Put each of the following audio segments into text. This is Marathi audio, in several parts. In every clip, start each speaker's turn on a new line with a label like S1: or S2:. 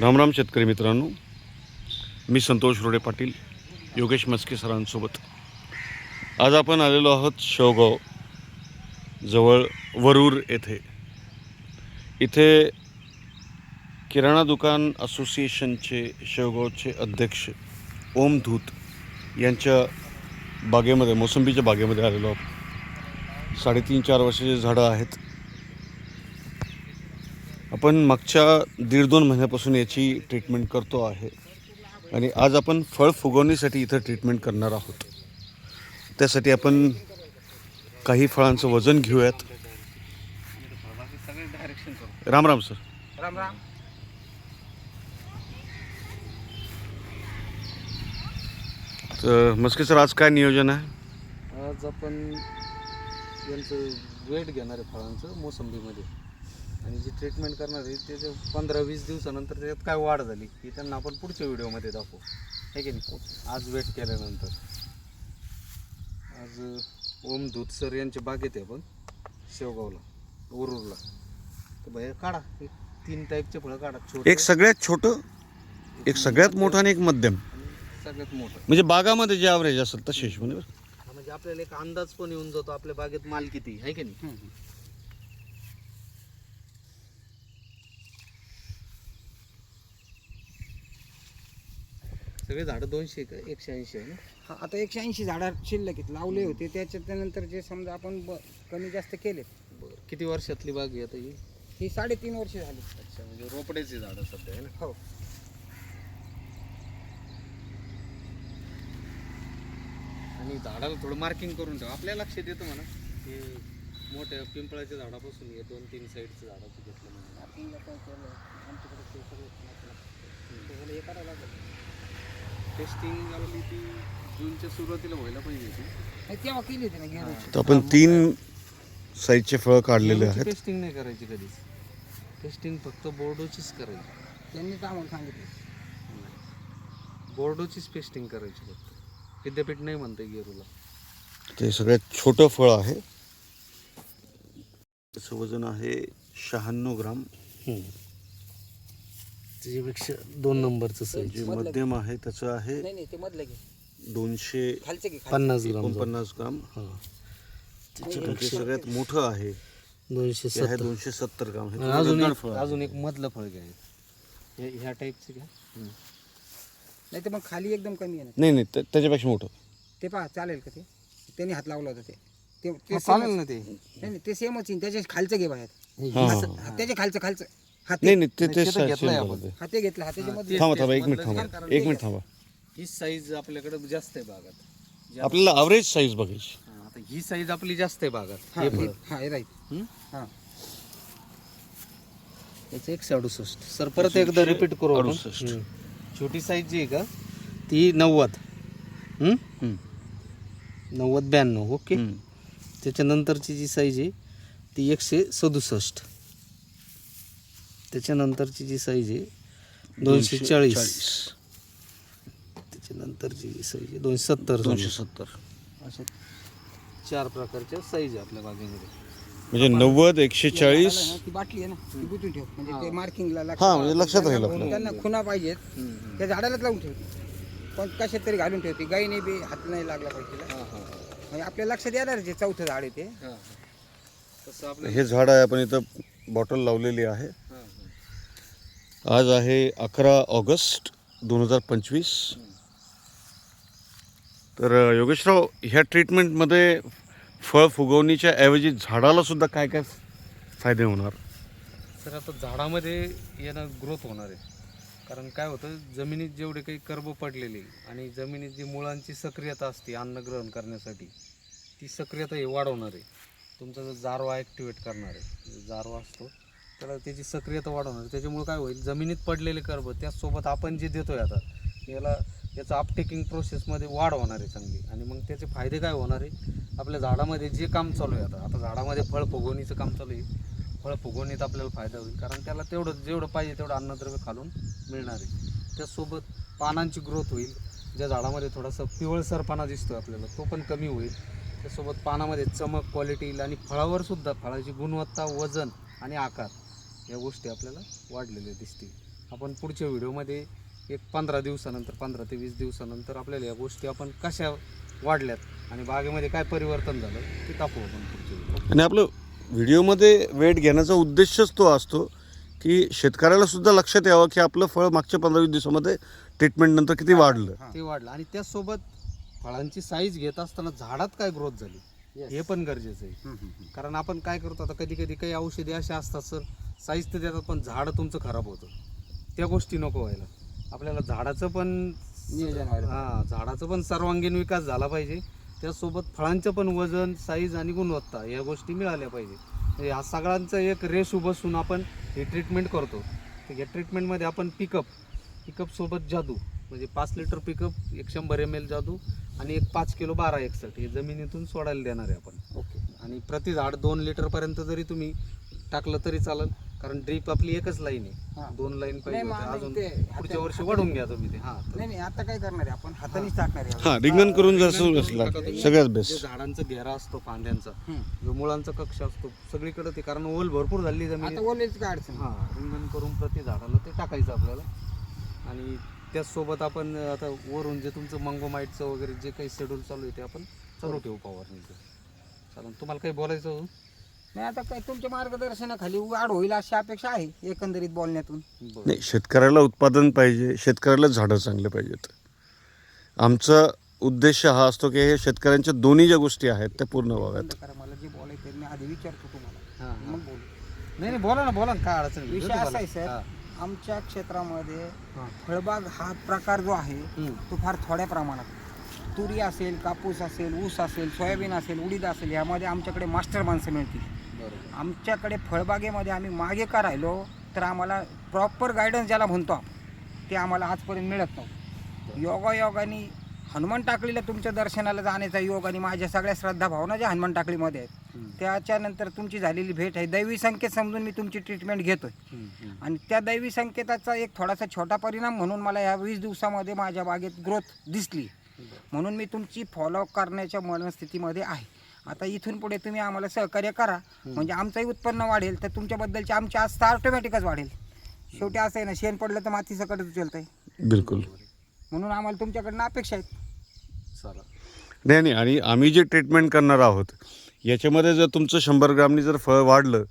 S1: रामराम शेतकरी मित्रांनो. मी संतोष रोडे पाटील योगेश मस्के सरांसोबत. आज आपण आलेलो आहोत शेवगाव जवळ वरूर येथे. इथे किराणा दुकान असोसिएशनचे शेवगावचे अध्यक्ष ओम धूत यांच्या बागेमध्ये मोसंबीच्या बागेमध्ये आलेलो आहोत. साडेतीन चार वर्षाचे झाडं आहेत. आपण मागच्या दीड दोन महिन्यापासून याची ट्रीटमेंट करतो आहे. आणि आज आपण फळ फुगवणीसाठी इथं ट्रीटमेंट करणार आहोत. त्यासाठी आपण काही फळांचं वजन घेऊयात. राम राम सर.
S2: राम राम.
S1: तर मस्के सर आज काय नियोजन आहे?
S2: आज आपण यांचं वेट घेणार आहे फळांचं मोसंबीमध्ये. आणि जी ट्रीटमेंट करणार आहे त्याच्या पंधरा वीस दिवसानंतर त्याच्यात काय वाढ झाली ही त्यांना आपण पुढच्या व्हिडिओमध्ये दाखवू. आहे की नाही? आज वेट केल्यानंतर. आज ओम दूध सर यांच्या बागेत आहे आपण शेवगावला उरूरला तर भैया काढा. एक तीन टाईपचे फळं काढा. छोटे.
S1: एक सगळ्यात छोटं एक सगळ्यात मोठं आणि एक मध्यम.
S2: सगळ्यात मोठं.
S1: म्हणजे बागामध्ये जे ॲव्हरेज असेल तसे हिशोबाने बरं.
S2: म्हणजे आपल्याला एक अंदाज पण येऊन जातो आपल्या बागेत माल किती आहे की नाही? सगळे झाडं दोनशे एकशे ऐंशी आहे ना?
S3: हा, आता एकशे ऐंशी झाडं शिल्लक आहेत लावले होते. त्याच्यात नंतर जे समजा आपण ब- कमी जास्त केले
S2: बरं. किती वर्षातली बाग आहे आता ही?
S3: ही साडेतीन वर्ष झाली.
S2: अच्छा म्हणजे रोपड्याची झाडं सध्या आहे ना?
S3: हो.
S2: आणि झाडाला थोडं मार्किंग करून ठेवा. आपल्या लक्षात येतं म्हणा. हे मोठ्या पिंपळाच्या झाडापासून हे दोन तीन साईडचं झाडाचं घेतलं म्हणून
S3: आमच्याकडे ते सगळं हे करावं लागेल.
S2: टेस्टिंग आपली ती जूनच्या सुरुवातीला व्हायला पाहिजे होती.
S3: नाही, तेव्हा केली होती ना गेलोची
S1: तर आपण तीन साईजचे फळं काढलेले आहेत.
S2: टेस्टिंग नाही करायची कधीच. टेस्टिंग फक्त बोर्डोचीच करायची.
S3: त्यांनीच आम्हाला सांगितलं.
S2: बोर्डोचीच टेस्टिंग करायची फक्त. विद्यापीठ नाही म्हणते गेरूला
S1: ते सगळ्यात छोटं फळ आहे. त्याचं वजन आहे शहाण्णव ग्राम.
S2: त्याच्यापेक्षा दोन नंबरचं
S1: जे मध्यम आहे त्याचं आहे
S3: नाही नाही ते मधलं घे.
S1: दोनशे
S3: खालचं घे खालचं.
S2: पन्नास ग्राम
S1: एकोणपन्नास ग्राम. आणि ते सगळ्यात मोठं आहे.
S2: दोनशे
S1: ते आहे दोनशे सत्तर ग्राम. हे
S2: अजून एक
S1: फळ आहे.
S2: अजून एक मधलं फळ घ्या. हे- ह्या टाईपचं घ्या.
S3: नाही तर मग खाली एकदम कमी आहे ना.
S1: नाही नाही त्या- त्याच्यापेक्षा मोठं.
S3: ते पहा चालेल का ते? त्यांनी हात लावला होता ते. ते ते
S2: हा,
S3: सेमच-
S2: चालेल ना ते.
S3: नाही नाही ते सेमच त्याच्या खालचं घे बाहेर.
S1: हा
S3: हा, त्याच्या खालचं खालचं. हा ते
S1: नाही नाही ते
S2: घेतलंय आपण.
S3: घेतलं त्याच्यामध्ये
S1: थांबा थांबा एक मिनिट थांबा एक मिनिट थांबा
S2: ही साईज आपल्याकडे जास्त आहे बागात जी
S1: आपल्याला अवरेज साईज बघायची
S2: हा, आता ही साईज आपली जास्त आहे बागात
S3: हा
S2: हे
S3: हे-
S2: फळ
S3: हा हे राईट
S2: हं?
S3: हा
S2: याचं एकशे अडुसष्ट सर परत एकदा रिपीट करू आपण.
S1: अडुसष्ट.
S2: छोटी साईज जी आहे का ती नव्वद?
S1: हम्म.
S2: नव्वद ब्याण्णव ओके. त्याच्यानंतरची जी साईज आहे ती एकशे सदुसष्ट त्याच्यानंतरची जी साईज आहे दोनशे चाळीस. त्याच्यानंतरची जी साईज आहे दोनशे सत्तर
S1: दोनशे सत्तर.
S2: अशा चार प्रकारच्या साईज आहे आपल्या बागेमध्ये.
S1: म्हणजे नव्वद एकशे चाळीस.
S3: ती बाटली आहे ना ती गुंतून ठेव. म्हणजे ते मार्किंगला
S1: हा, म्हणजे लक्षात राहील आपलं.
S3: त्यांना खुना पाहिजेत. त्या झाडालाच लावून ठेवते पण कशात तरी घालून ठेवते गाईने बी हात नाही लागला पाहिजे तिला.
S2: हां हां
S3: म्हणजे आपल्या लक्षात येणार जे चौथं झाड आहे ते.
S2: हां तसं आपलं
S1: हे झाड आहे आपण इथं बॉटल लावलेली आहे. आज आहे अकरा ऑगस्ट दोन हजार पंचवीस. तर योगेशराव ह्या ट्रीटमेंटमध्ये फळ फुगवणीच्या ऐवजी झाडाला सुद्धा काय काय फायदे होणार?
S2: सर आता झाडामध्ये येणं ग्रोथ होणार आहे. कारण काय होतं जमिनीत जेवढे काही कर्ब पडलेले आणि जमिनीत जी मुळांची सक्रियता असते अन्न ग्रहण करण्यासाठी ती सक्रियता हे वाढवणार आहे. तुमचा जो जारवा ॲक्टिवेट करणार आहे जारवा असतो त्याला त्याची सक्रियता वाढवणार. त्याच्यामुळे काय होईल जमिनीत पडलेले कर्ब त्याचसोबत आपण जे देतोय आता याला याचं अपटेकिंग प्रोसेसमध्ये वाढ होणार आहे चांगली. आणि मग त्याचे फायदे काय होणार आहे? आपल्या झाडामध्ये जे काम चालू आहे आता आता झाडामध्ये फळ फुगवणीचं काम चालू आहे. फळ फुगवणीत आपल्याला फायदा होईल कारण त्याला तेवढं जेवढं पाहिजे तेवढं अन्नद्रव्य खालून मिळणार आहे. त्याचसोबत पानांची ग्रोथ होईल. ज्या झाडामध्ये थोडासा पिवळसरपणा दिसतो आपल्याला तो पण कमी होईल. त्यासोबत पानामध्ये चमक क्वालिटी येईल. आणि फळावर सुद्धा फळाची गुणवत्ता वजन आणि आकार या गोष्टी आपल्याला वाढलेल्या दिसतील आपण पुढच्या व्हिडिओमध्ये एक पंधरा दिवसानंतर पंधरा ते वीस दिवसानंतर आपल्याला या गोष्टी आपण कशा वाढल्यात आणि बागेमध्ये काय परिवर्तन झालं ते टाकू आपण पुढच्या व्हिडिओ
S1: आणि आपलं व्हिडिओमध्ये वेट घेण्याचा उद्देशच तो असतो की शेतकऱ्याला सुद्धा लक्षात यावं की आपलं फळ मागच्या पंधरा वीस दिवसामध्ये ट्रीटमेंट नंतर किती वाढलं
S3: हा.
S2: ते वाढलं आणि त्याचसोबत फळांची साईज घेत असताना झाडात काय ग्रोथ झाली. हे पण गरजेचं आहे. कारण आपण काय करतो आता कधी कधी काही औषधी अशा असतात सर साईज तर देतात पण झाड तुमचं खराब होतं. त्या गोष्टी नको व्हायला. आपल्याला झाडाचं पण
S3: नियोजन व्हायला
S2: हा झाडाचं पण सर्वांगीण विकास झाला पाहिजे. त्यासोबत फळांचं पण वजन साईज आणि गुणवत्ता या गोष्टी मिळाल्या पाहिजे. म्हणजे हा सगळ्यांचं एक रेश बसून आपण ही ट्रीटमेंट करतो. तर या ट्रीटमेंटमध्ये आपण पिकअप पिकअप सोबत जादू. म्हणजे पाच लिटर पिकअप एक शंभर एम एल जादू आणि एक पाच किलो बारा एकसठ हे जमिनीतून सोडायला देणार आहे आपण.
S3: ओके.
S2: आणि प्रति झाड दोन लिटर पर्यंत जरी तुम्ही टाकलं तरी चालेल. कारण ड्रीप आपली एकच लाईन
S3: हा.
S2: आहे दोन लाईन
S3: नाही,
S2: पाहिजे होत्या. अजून पुढच्या वर्षी वाढून घ्या तुम्ही ते. हा तर
S3: नाही नाही आता काय करणार आहे आपण? हातानेच टाकणार आहे.
S1: हां रिंगण करून जर
S2: करून
S1: असला. सगळ्यात
S2: जे
S1: बेस्ट
S2: झाडांचा घेरा असतो फांद्यांचा. जो मुळांचा कक्ष असतो सगळीकडे ते कारण ओल भरपूर झाली जमीन.
S3: आता ओलेच काय अडचण
S2: हा रिंगण करून प्रति झाडाला ते टाकायचं आपल्याला. आणि त्याचसोबत आपण आता वरून जे तुमचं मंगोमाईटचं वगैरे जे काही शेड्यूल चालू आहे ते आपण चालू ठेवू फवारणीचं चालेल तुम्हाला काही बोलायचं हो
S3: नाही आता काय तुमच्या मार्गदर्शनाखाली वाढ होईल अशी अपेक्षा आहे एकंदरीत बोलण्यातून
S1: नाही शेतकऱ्याला उत्पादन पाहिजे शेतकऱ्याला झाडं चांगले पाहिजेत आमचा उद्देश हा असतो की हे शेतकऱ्यांच्या दोन्ही ज्या गोष्टी आहेत त्या पूर्ण व्हाव्यात
S3: बंद करा मला जे बोलायचं आहे मी आधी विचारतो तुम्हाला
S2: हां हां
S3: मग बोलू
S2: नाही नाही बोला ना बोला ना काय अडचण नाही.
S3: विषय. असा आहे सर
S2: हा.
S3: आमच्या क्षेत्रामध्ये
S2: हां.
S3: फळबाग हा प्रकार जो आहे
S2: हम्म.
S3: तो फार थोड्या प्रमाणात तुरी असेल कापूस असेल ऊस असेल सोयाबीन असेल उडीद असेल यामध्ये आमच्याकडे मास्टर माणसं मिळतील आमच्याकडे फळबागेमध्ये आम्ही मागे का राहिलो तर आम्हाला प्रॉपर गायडन्स ज्याला म्हणतो आपण ते आम्हाला आजपर्यंत मिळत नव्हतं. योगायोगाने हनुमान टाकळीला तुमच्या दर्शनाला जाण्याचा योग आणि माझ्या सगळ्या श्रद्धा भावना ज्या हनुमान टाकळीमध्ये आहेत. त्याच्यानंतर तुमची झालेली भेट आहे. दैवी संकेत समजून मी तुमची ट्रीटमेंट घेतोय. आणि त्या दैवी संकेताचा एक थोडासा छोटा परिणाम म्हणून मला या वीस दिवसामध्ये माझ्या बागेत ग्रोथ दिसली. म्हणून मी तुमची फॉलो करण्याच्या मनस्थितीमध्ये आहे. आता इथून पुढे तुम्ही आम्हाला सहकार्य करा. म्हणजे आमचंही उत्पन्न वाढेल तर तुमच्याबद्दलची आमची आस्था ऑटोमॅटिकच वाढेल. शेवटी असं आहे ना शेण पडलं तर माती सकटच उचलतंय.
S1: बिलकुल.
S3: म्हणून आम्हाला तुमच्याकडनं अपेक्षा आहेत.
S2: चला
S1: नाही नाही आणि आम्ही जे ट्रीटमेंट करणार आहोत याच्यामध्ये जर तुमचं शंभर ग्रामनी जर फळ वाढलं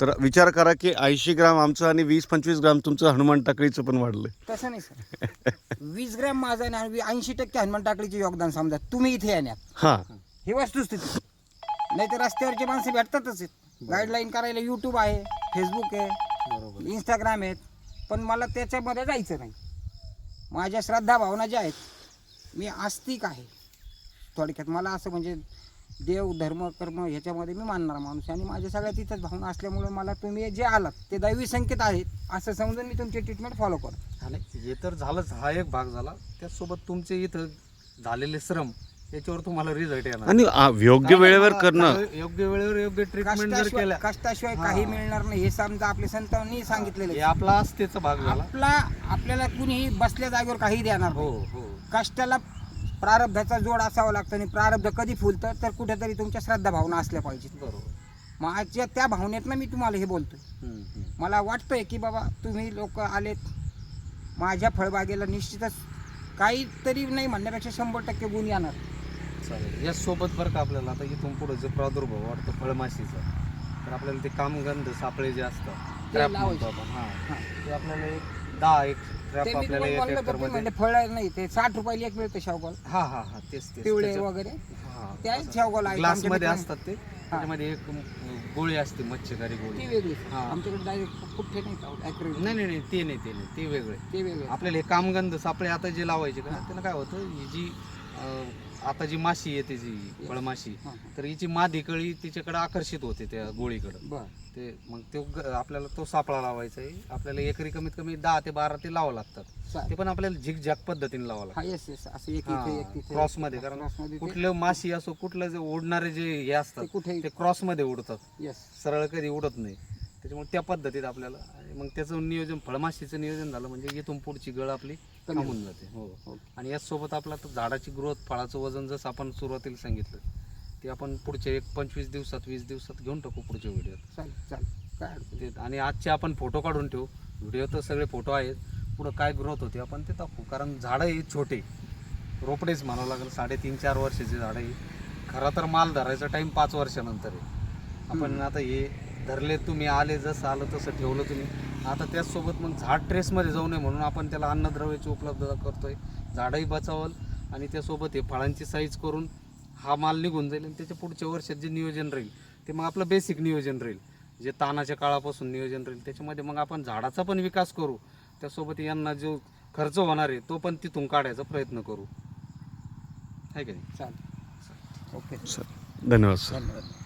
S1: तर विचार करा की ऐंशी ग्राम आमचं आणि वीस पंचवीस ग्राम तुमचं हनुमान टाकळीचं पण वाढलं
S3: तसं नाही सर. वीस ग्रॅम माझं आणि ऐंशी टक्के हनुमान टाकळीचे योगदान समजा तुम्ही इथे येण्यात.
S1: हां.
S3: ही वस्तुस्थिती. नाही तर रस्त्यावरची माणसं भेटतातच आहेत. गाईडलाईन करायला यूट्यूब आहे फेसबुक आहे
S2: बरोबर.
S3: इंस्टाग्राम आहेत. पण मला त्याच्यामध्ये जायचं नाही. माझ्या श्रद्धा भावना ज्या आहेत मी आस्तिक आहे. थोडक्यात मला असं म्हणजे देव धर्म कर्म ह्याच्यामध्ये मी मानणारा माणूस आणि माझ्या सगळ्या तिथंच भावना असल्यामुळे मला तुम्ही जे आलात ते दैवी संकेत आहेत असं समजून मी तुमची ट्रीटमेंट फॉलो करतो.
S2: नाही, हे तर झालंच. हा एक भाग झाला. त्याचसोबत तुमचे इथं झालेले श्रम याच्यावर तुम्हाला रिझल्ट येणार.
S1: आणि आ, योग्य वेळेवर करणं.
S2: योग्य वेळेवर योग्य ट्रीटमेंट जर
S3: कष्टाशिवाय
S2: केल्या.
S3: कष्टाशिवाय. काही मिळणार नाही हे समजा आपल्या संतांनी सांगितलेलं
S2: हे
S3: आहे.
S2: आपला आस्थेचा भाग झाला.
S3: आपला आपल्याला कुणीही बसल्या जागेवर काही देणार
S2: हो
S3: नाही.
S2: हो.
S3: कष्टाला प्रारब्धाचा जोड असावा लागतो आणि प्रारब्ध कधी फुलतं तर कुठेतरी तुमच्या श्रद्धा भावना असल्या पाहिजेत.
S2: बरोबर.
S3: माझ्या त्या भावनेतनं मी तुम्हाला हे बोलतोय.
S2: हम्म, हम्म.
S3: मला वाटतंय की बाबा तुम्ही लोक आलेत. माझ्या फळबागेला निश्चितच काहीतरी नाही म्हणण्यापेक्षा शंभर टक्के गुण येणार.
S2: चालेल. यासोबत बरं का आपल्याला आता इथून पुढे जो प्रादुर्भाव वाटतो फळमाशीचा तर आपल्याला ते कामगंध सापळे जे असतात
S3: ते लावायचे.
S2: म्हणतो आपण हा. ते आपल्याला एक दहा एक ट्रॅप
S3: ते
S2: आपल्याला एक
S3: बोललो
S2: एकर
S3: तर तुम्ही
S2: मध्ये
S3: म्हणजे फळ नाही ते साठ रुपयाला एक मिळतं शावगॉल
S2: हा हा हा तेच तेच.
S3: पिवळे वगैरे.
S2: हा.
S3: शावगॉलमध्ये
S2: असतात ते. त्याच्यामध्ये एक अं, गोळी असते मच्छीकारी
S3: ती
S2: गोळी
S3: वेगळी
S2: हा.
S3: आमच्याकडे डायरेक्ट कुठे नाही
S2: नाही नाही नाही ते नाही ते नाही ते वेगळे.
S3: ते वेगळे.
S2: आपल्याला हे कामगंध सापळे आता जे लावायचे का त्याला काय होतं ही जी आता जी माशी येते जी फळमाशी. तर हिची मादी कळी तिच्याकडे आकर्षित होते त्या गोळीकडे. ते मग तो आपल्याला तो सापळा लावायचा आहे आपल्याला एकरी कमीत कमी दहा ते बारा ते लावावं लागतात. ते पण आपल्याला झिकझॅक पद्धतीने लावावं लागतं.
S3: येस येस असं एक इथे एक तिथे क्रॉसमध्ये कारण
S2: कुठलं माशी असो कुठलं जे उडणारे जे हे असतात ते क्रॉसमध्ये उडतात. सरळ कधी उडत नाही. त्याच्यामुळे त्या पद्धतीत आपल्याला आणि मग त्याचं नियोजन फळमाशीचं नियोजन झालं म्हणजे इथून पुढची गळ आपली थांबून जाते. हो
S3: हो.
S2: आणि याचसोबत आपला तर झाडाची ग्रोथ फळाचं वजन जसं आपण सुरुवातीला सांगितलं ते आपण पुढच्या एक पंचवीस दिवसात वीस दिवसात घेऊन टाकू पुढच्या व्हिडिओत.
S3: चालेल चालेल. काय अडचण
S2: ते आणि आजचे आपण फोटो काढून ठेवू. व्हिडिओ तर सगळे फोटो आहेत. पुढं काय ग्रोथ होते आपण ते दाखवू. कारण झाडं ही छोटे. रोपडेच म्हणावं लागेल. साडेतीन चार वर्षाचे झाडं आहे खरं तर माल धरायचा टाईम पाच वर्षानंतर आहे. आपण आता हे धरले तुम्ही आले जसं आलं तसं ठेवलं तुम्ही. आता त्याचसोबत मग झाड ट्रेसमध्ये जाऊ नये म्हणून आपण त्याला अन्नद्रव्याची उपलब्धता करतोय. झाडंही बचावल आणि त्यासोबत हे फळांची साईज करून हा माल निघून जाईल आणि त्याच्या पुढच्या वर्षात जे नियोजन राहील ते मग आपलं बेसिक नियोजन राहील. जे तानाच्या काळापासून नियोजन राहील त्याच्यामध्ये मग आपण झाडाचा पण विकास करू. त्यासोबत यांना जो खर्च होणार आहे तो पण तिथून काढायचा प्रयत्न करू. आहे का नाही?
S3: चालेल. ओके.
S1: सर. धन्यवाद सर.
S3: धन्यवाद.